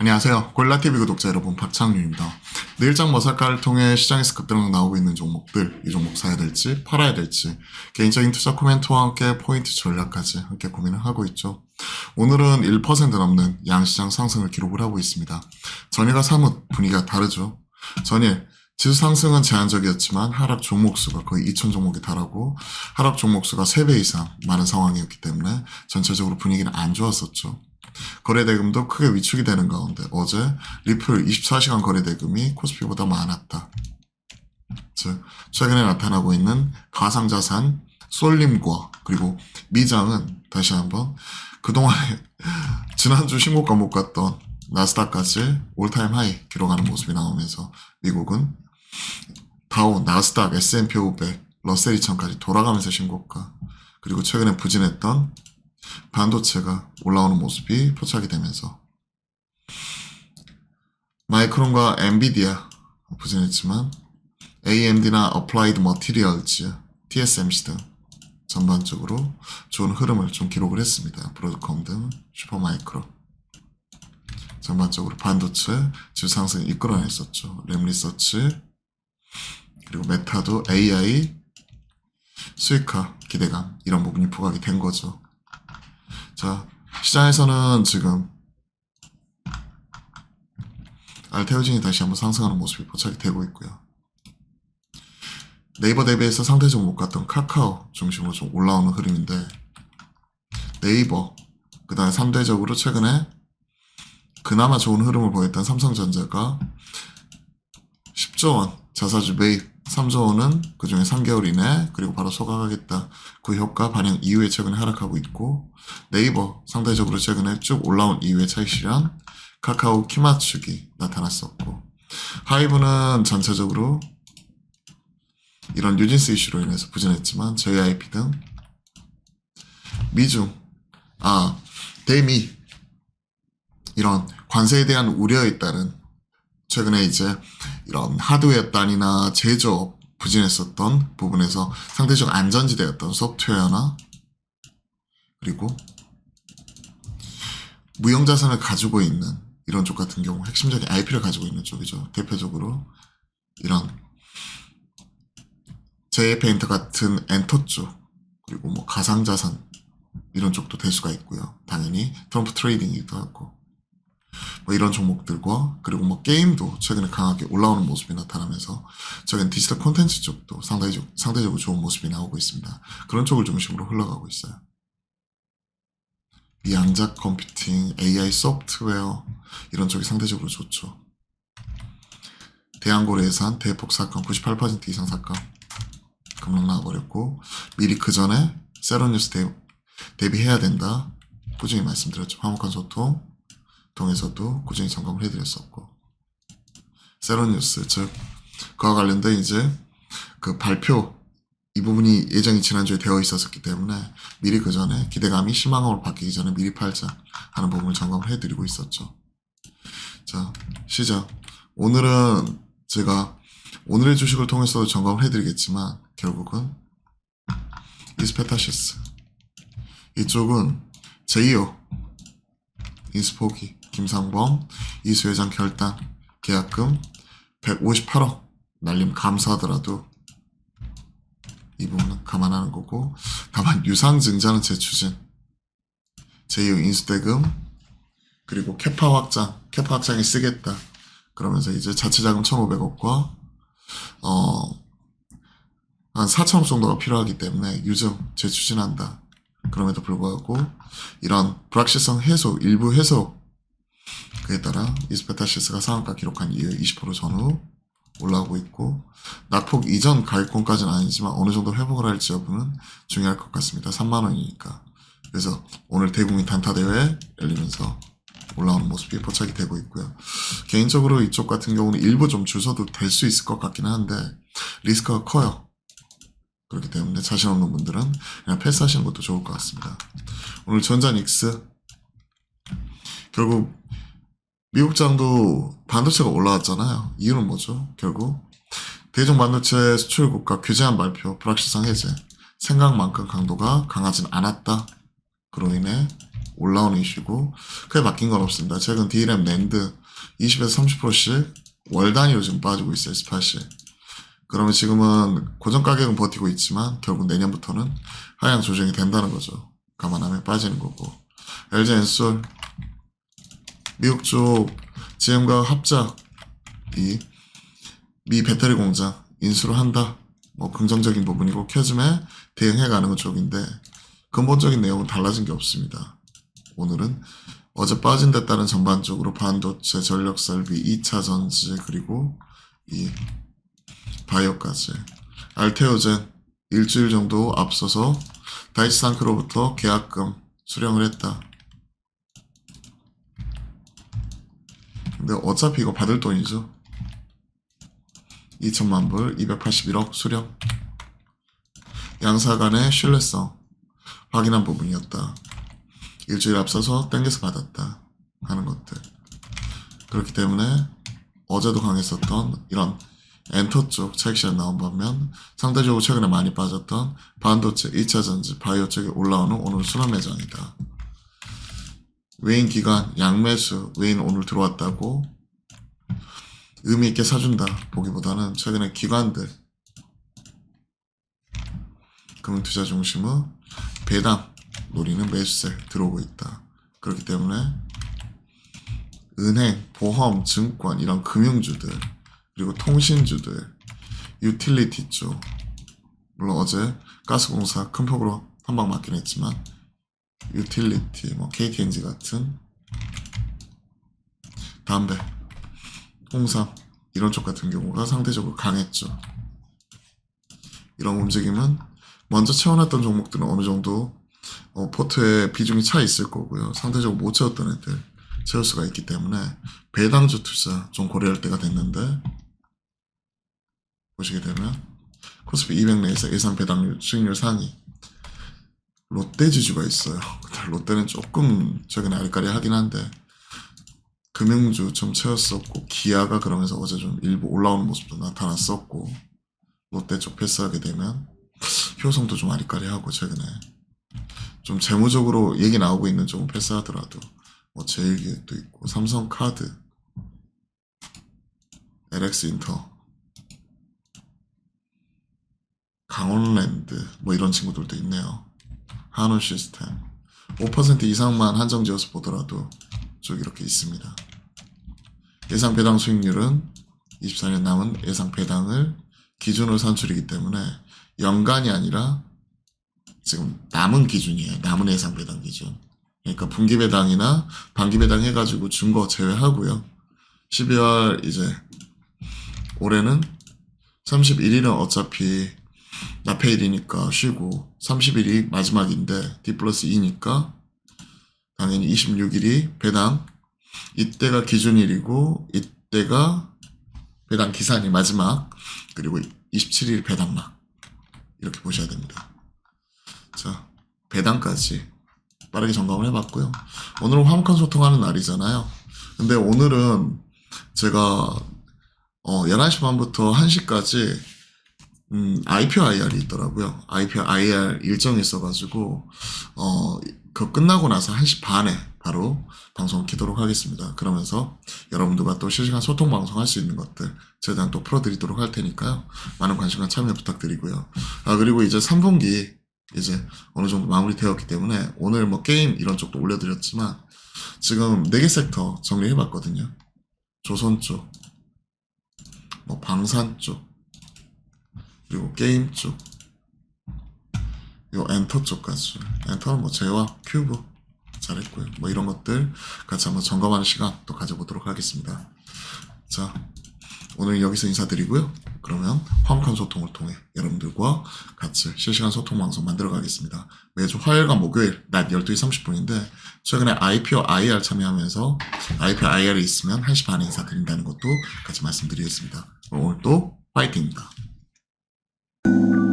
안녕하세요. 골라TV 구독자 여러분, 박창윤입니다. 내일장 머살가를 통해 시장에서 급등락 나오고 있는 종목들, 이 종목 사야 될지, 팔아야 될지, 개인적인 투자 코멘트와 함께 포인트 전략까지 함께 고민을 하고 있죠. 오늘은 1% 넘는 양시장 상승을 기록을 하고 있습니다. 전일과 사뭇 분위기가 다르죠. 전일, 지수 상승은 제한적이었지만 하락 종목 수가 거의 2천 종목이 달하고 하락 종목 수가 3배 이상 많은 상황이었기 때문에 전체적으로 분위기는 안 좋았었죠. 거래대금도 크게 위축이 되는 가운데 어제 리플 24시간 거래대금이 코스피보다 많았다. 즉 최근에 나타나고 있는 가상자산 쏠림과 그리고 미장은 다시 한번 그동안에 지난주 신고가 못 갔던 나스닥까지 올타임 하이 기록하는 모습이 나오면서 미국은 다우, 나스닥, S&P 500, 러셀 2000까지 돌아가면서 신고가 그리고 최근에 부진했던 반도체가 올라오는 모습이 포착이 되면서 마이크론과 엔비디아 부진했지만 AMD나 Applied Materials, TSMC 등 전반적으로 좋은 흐름을 좀 기록을 했습니다. 브로드컴 등 슈퍼마이크로 전반적으로 반도체 지수 상승 이끌어냈었죠. 램리서치 그리고 메타도 AI 수익화 기대감 이런 부분이 부각이 된 거죠. 자, 시장에서는 지금 알테오진이 다시 한번 상승하는 모습이 포착이 되고 있고요. 네이버 대비해서 상대적으로 못 갔던 카카오 중심으로 좀 올라오는 흐름인데 네이버 그 다음에 상대적으로 최근에 그나마 좋은 흐름을 보였던 삼성전자가 10조 원 자사주 매입 3조 원은 그 중에 3개월 이내 그리고 바로 소각하겠다. 그 효과 반영 이후에 최근에 하락하고 있고 네이버 상대적으로 최근에 쭉 올라온 이후에 차익 실현 카카오 키 맞추기 나타났었고 하이브는 전체적으로 이런 뉴진스 이슈로 인해서 부진했지만 JIP 등 미중 아 대미 이런 관세에 대한 우려에 따른 최근에 이제 이런 하드웨어 단이나 제조업 부진했었던 부분에서 상대적 안전지대였던 소프트웨어나 그리고 무형자산을 가지고 있는 이런 쪽 같은 경우 핵심적인 IP를 가지고 있는 쪽이죠. 대표적으로 이런 JF엔터 같은 엔터 쪽 그리고 뭐 가상자산 이런 쪽도 될 수가 있고요. 당연히 트럼프 트레이딩이기도 하고 뭐 이런 종목들과 그리고 뭐 게임도 최근에 강하게 올라오는 모습이 나타나면서 최근 디지털 콘텐츠 쪽도 상당히 상대적으로 좋은 모습이 나오고 있습니다. 그런 쪽을 중심으로 흘러가고 있어요. 양자 컴퓨팅, AI 소프트웨어 이런 쪽이 상대적으로 좋죠. 대한고래 예산 대폭 사건 98% 이상 사건 급락 나와버렸고 미리 그 전에 세로뉴스 대, 대비해야 된다. 꾸준히 말씀드렸죠. 화목한 소통 통해서도 꾸준히 점검을 해드렸었고 세로뉴스 즉 그와 관련된 이제 그 발표 이 부분이 예정이 지난주에 되어 있었기 때문에 미리 그 전에 기대감이 실망으로 바뀌기 전에 미리 팔자 하는 부분을 점검을 해드리고 있었죠. 자 시작. 오늘은 제가 오늘의 주식을 통해서도 점검을 해드리겠지만 결국은 이스페타시스. 이쪽은 제이오 인스포기 김상범 이수회장 결단 계약금 158억. 날림 감사하더라도 이 부분은 감안하는 거고. 다만 유상증자는 재추진. 제2호 인수대금 그리고 캐파 확장 캐파 확장에 쓰겠다. 그러면서 이제 자체자금 1,500억과 어, 한 4천억 정도가 필요하기 때문에 유증 재추진한다. 그럼에도 불구하고 이런 불확실성 해소 일부 해소 그에 따라 이스페타시스가 상한가 기록한 이후 20% 전후 올라오고 있고 낙폭 이전 가입권까지는 아니지만 어느 정도 회복을 할지 여부는 중요할 것 같습니다. 3만 원이니까. 그래서 오늘 대국민 단타 대회 열리면서 올라오는 모습이 포착이 되고 있고요. 개인적으로 이쪽 같은 경우는 일부 좀줄 서도 될 수 있을 것 같기는 한데 리스크가 커요. 그렇기 때문에 자신 없는 분들은 그냥 패스하시는 것도 좋을 것 같습니다. 오늘 전자닉스 결국 미국장도 반도체가 올라왔잖아요. 이유는 뭐죠? 결국 대중 반도체 수출 국가 규제안 발표, 불확실성 해제, 생각만큼 강도가 강하진 않았다. 그로 인해 올라오는 이슈고 크게 바뀐 건 없습니다. 최근 D램 랜드 20에서 30%씩 월 단위로 지금 빠지고 있어요. 스팟이. 그러면 지금은 고정 가격은 버티고 있지만 결국 내년부터는 하향 조정이 된다는 거죠. 감안하면 빠지는 거고. LG 엔솔 미국 쪽 GM과 합작 이미 배터리 공장 인수를 한다. 뭐 긍정적인 부분이고 켜즘에 대응해 가는 쪽인데 근본적인 내용은 달라진 게 없습니다. 오늘은 어제 빠진 데 따른 전반적으로 반도체, 전력 설비, 2차 전지 그리고 이 바이오까지 알테오젠 일주일 정도 앞서서 다이치상크로부터 계약금 수령을 했다. 근데 어차피 이거 받을 돈이죠. 2천만 불, 281억 수령. 양사 간의 신뢰성 확인한 부분이었다. 일주일 앞서서 땡겨서 받았다 하는 것들. 그렇기 때문에 어제도 강했었던 이런 엔터 쪽 차익 시장 나온 반면 상대적으로 최근에 많이 빠졌던 반도체, 2차 전지, 바이오 쪽에 올라오는 오늘 순환 매장이다. 외인 기간 양매수 외인 오늘 들어왔다고 의미 있게 사준다 보기보다는 최근에 기관들 금융투자 중심의 배당 노리는 매수세 들어오고 있다. 그렇기 때문에 은행, 보험, 증권 이런 금융주들 그리고 통신주들, 유틸리티 쪽 물론 어제 가스공사 큰 폭으로 한 방 맞긴 했지만 유틸리티, 뭐 KTNG 같은 담배, 홍삼 이런 쪽 같은 경우가 상대적으로 강했죠. 이런 움직임은 먼저 채워놨던 종목들은 어느 정도 어, 포트에 비중이 차 있을 거고요. 상대적으로 못 채웠던 애들 채울 수가 있기 때문에 배당주 투자 좀 고려할 때가 됐는데 보시게 되면 코스피 200 내에서 예상 배당률 수익률 상위 롯데 지주가 있어요. 롯데는 조금 최근에 아리까리 하긴 한데 금융주 좀 채웠었고 기아가 그러면서 어제 좀 일부 올라오는 모습도 나타났었고 롯데 쪽 패스하게 되면 효성도 좀 아리까리하고 최근에 좀 재무적으로 얘기 나오고 있는 쪽은 패스하더라도 뭐 제일기획도 있고 삼성카드 LX인터 강원랜드 뭐 이런 친구들도 있네요 한우 시스템 5% 이상만 한정지어서 보더라도 쭉 이렇게 있습니다 예상 배당 수익률은 24년 남은 예상 배당을 기준으로 산출이기 때문에 연간이 아니라 지금 남은 기준이에요. 남은 예상 배당 기준. 그러니까 분기 배당이나 반기 배당 해가지고 준 거 제외하고요. 12월 이제 올해는 31일은 어차피 나페일이니까 쉬고 30일이 마지막인데 D 플러스 2니까 당연히 26일이 배당 이때가 기준일이고 이때가 배당 기산이 마지막 그리고 27일 배당락 이렇게 보셔야 됩니다. 자 배당까지 빠르게 점검을 해봤고요. 오늘은 화목한 소통하는 날이잖아요. 근데 오늘은 제가 어, 11시 반부터 1시까지 음, IPIR이 있더라고요. IPIR 일정이 있어가지고 어, 그 끝나고 나서 1시 반에 바로 방송 키도록 하겠습니다. 그러면서 여러분들과 또 실시간 소통 방송 할 수 있는 것들 최대한 또 풀어드리도록 할 테니까요. 많은 관심과 참여 부탁드리고요. 아, 그리고 이제 3분기 이제 어느 정도 마무리 되었기 때문에 오늘 뭐 게임 이런 쪽도 올려드렸지만 지금 4개 섹터 정리해봤거든요. 조선 쪽, 뭐 방산 쪽, 그리고 게임 쪽, 요 엔터 쪽까지. 엔터는 뭐 제와 큐브 잘했고요. 뭐 이런 것들 같이 한번 점검하는 시간 또 가져보도록 하겠습니다. 자, 오늘 여기서 인사드리고요. 그러면 화목한 소통을 통해 여러분들과 같이 실시간 소통 방송 만들어 가겠습니다. 매주 화요일과 목요일 낮 12시 30분인데 최근에 IPO IR 참여하면서 IPO IR이 있으면 1시 반에 인사드린다는 것도 같이 말씀드리겠습니다. 오늘 또 파이팅입니다. you